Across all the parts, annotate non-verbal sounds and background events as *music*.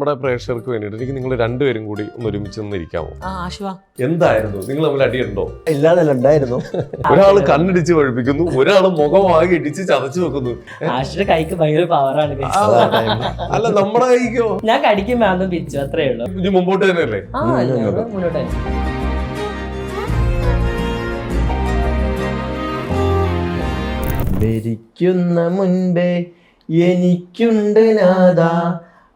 നമ്മുടെ പ്രേക്ഷകർക്ക് വേണ്ടിയിട്ട് എനിക്ക് നിങ്ങൾ രണ്ടുപേരും കൂടി ഒന്ന് ഒരുമിച്ച് നിന്നിരിക്കാമോ എന്തായിരുന്നു? നിങ്ങൾ തമ്മിൽ അടിയുണ്ടോ? ഇല്ലാതല്ല ഉണ്ടായിരുന്നു. *laughs* ഒരാൾ കണ്ണിടിച്ച് പഴിപ്പിക്കുന്നു ഒരാൾ മുഖമാകെ ഇടിച്ച് ചതച്ചു വെക്കുന്നു. കൈക്ക് ഭയങ്കര പവറാണ് അല്ല നമ്മുടെ കൈക്കോ? ഞാൻ കടിക്കും പിച്ചു പിരിച്ചു അത്രേ ഉള്ളൂ. ഇനി മുമ്പോട്ട് തന്നെയല്ലേ? മുന്നോട്ട് തന്നെ. മരിക്കുന്ന മുൻപേ എനിക്കുണ്ട് നാഥ.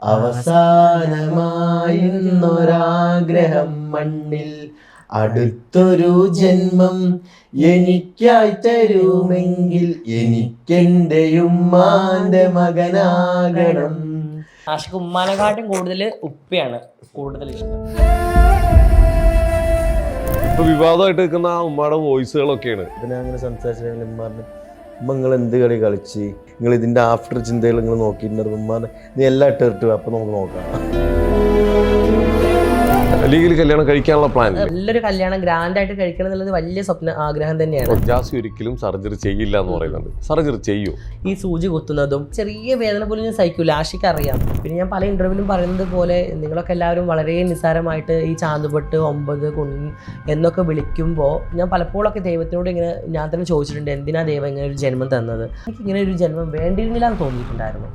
അവസാനമായുന്നൊരാഗ്രഹം മണ്ണിൽ അടുത്തൊരു ജന്മം എനിക്കായി തരുമെങ്കിൽ എനിക്കെന്റെ ഉമ്മാന്റെ മകനാകണം. ആഷിക്ക് ഉമ്മാനെക്കാട്ടും കൂടുതൽ ഉപ്പയാണ് കൂടുതൽ ഇഷ്ടം. ഇപ്പൊ വിവാദമായിട്ട് നിൽക്കുന്ന ആ ഉമ്മയുടെ വോയിസുകളൊക്കെയാണ് പിന്നെ അങ്ങനെ സംസാരിച്ചു ഉമ്മാറിന് ഉമ്മ നിങ്ങൾ എന്ത് കളി കളിച്ച്? നിങ്ങൾ ഇതിന്റെ ആഫ്റ്റർ ചിന്തകൾ നിങ്ങൾ നോക്കിയിട്ടുണ്ടായിരുന്നു. ഉമ്മ നീ എല്ലാം ഇട്ടിട്ട് അപ്പോൾ നമുക്ക് നോക്കാം. അല്ലെങ്കിൽ കല്യാണം കഴിക്കാനുള്ള പ്ലാൻ നല്ലൊരു കല്യാണം ഗ്രാൻഡ് ആയിട്ട് കഴിക്കണം എന്നുള്ളത് വലിയ സ്വപ്ന ആഗ്രഹം തന്നെയാണ്. ജാസി ഒരിക്കലും സർജറി ചെയ്യില്ല എന്ന് പറയുന്നുണ്ട്. സർജറി ചെയ്യൂ? ഈ സൂചി കുത്തുന്നതും ചെറിയ വേദന പോലും ഞാൻ സഹിക്കൂല. ആഷിക്ക് അറിയാം. പിന്നെ ഞാൻ പല ഇന്റർവ്യൂവിലും പറയുന്നത് പോലെ നിങ്ങളൊക്കെ എല്ലാവരും വളരെ നിസ്സാരമായിട്ട് ഈ ചാന്തുപെട്ട് ഒമ്പത് കുണ്ണി എന്നൊക്കെ വിളിക്കുമ്പോൾ ഞാൻ പലപ്പോഴും ഒക്കെ ദൈവത്തിനോട് ഇങ്ങനെ ഞാൻ തന്നെ ചോദിച്ചിട്ടുണ്ട് എന്തിനാ ദൈവം ഇങ്ങനെ ഒരു ജന്മം തന്നത്? എനിക്ക് ഇങ്ങനെ ഒരു ജന്മം വേണ്ടിയിരുന്നില്ല എന്ന് തോന്നിയിട്ടുണ്ടായിരുന്നു.